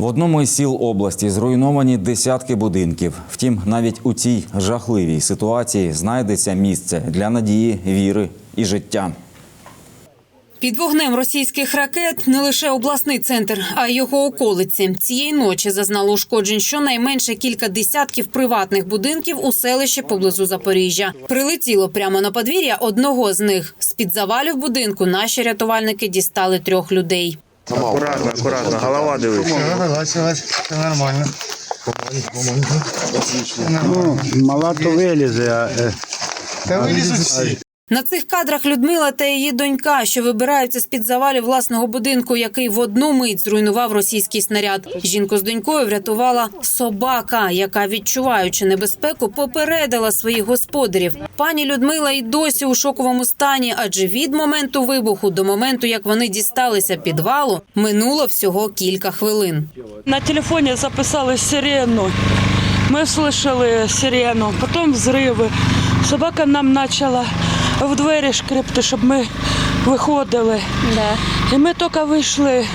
В одному із сіл області зруйновані десятки будинків. Втім, навіть у цій жахливій ситуації знайдеться місце для надії, віри і життя. Під вогнем російських ракет не лише обласний центр, а й його околиці. Цієї ночі зазнало ушкоджень щонайменше кілька десятків приватних будинків у селищі поблизу Запоріжжя. Прилетіло прямо на подвір'я одного з них. З під завалів будинку наші рятувальники дістали трьох людей. Акуратно, аккуратно, голова дивись. Вилазь, вилазь, все нормально. Ну, мала то вилізе, а е, Та вилізуть. всі. На цих кадрах Людмила та її донька, що вибираються з під завалів власного будинку, який в одну мить зруйнував російський снаряд. Жінку з донькою врятувала собака, яка, відчуваючи небезпеку, попередила своїх господарів. Пані Людмила й досі у шоковому стані, адже від моменту вибуху до моменту, як вони дісталися підвалу, минуло всього кілька хвилин. На телефоне записали сирену. Мы слышали сирену, потом взриви. Собака нам почала в двері шкребти, щоб ми виходили. І ми тільки вийшли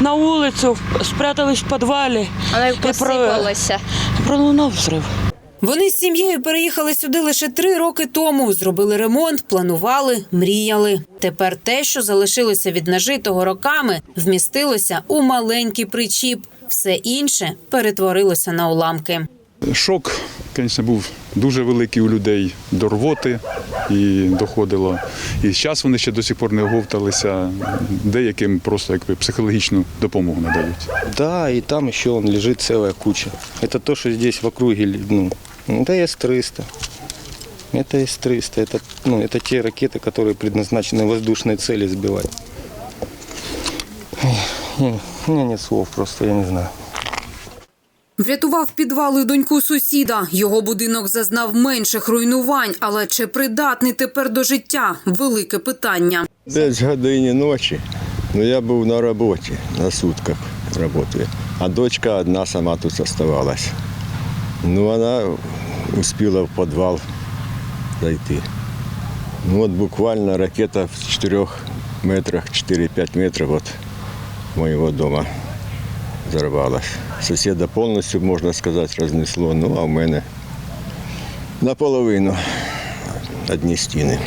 на вулицю, спрятались в підвалі. Про- посипалася. Пролунав взрив. Вони з сім'єю переїхали сюди лише три роки тому. Зробили ремонт, планували, мріяли. Тепер те, що залишилося від нажитого роками, вмістилося у маленький причіп. Все інше перетворилося на уламки. Шок, звісно, був дуже великий у людей до рвоти і доходило. І зараз вони ще до сих пор не оговталися, деяким просто якби психологічну допомогу надають. Да, и там еще он лежит целая куча. Это то, что здесь в округе, ну, это С-300. Это С-300. Это, ну, это те ракеты, которые предназначены воздушные цели сбивать. Ой, не- У меня нет слов просто, я не знаю. Врятував підвал і доньку сусіда. Його будинок зазнав менших руйнувань, але чи придатний тепер до життя? Велике питання. Десь годині ночі. Ну я був на роботі, на сутках працюю. А дочка одна сама тут оставалась. Ну, вона успіла в підвал зайти. Ну от буквально ракета в 4 метрах, 4-5 метрів від моєго дому взорвалась. Сусіда повністю, можна сказати, рознесло, ну а в мене наполовину одні стіни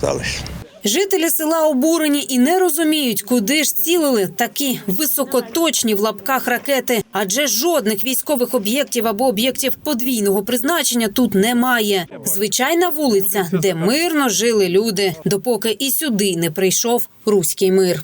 залишились. Жителі села обурені і не розуміють, куди ж цілили такі високоточні в лапках ракети. Адже жодних військових об'єктів або об'єктів подвійного призначення тут немає. Звичайна вулиця, де мирно жили люди, допоки і сюди не прийшов руський мир.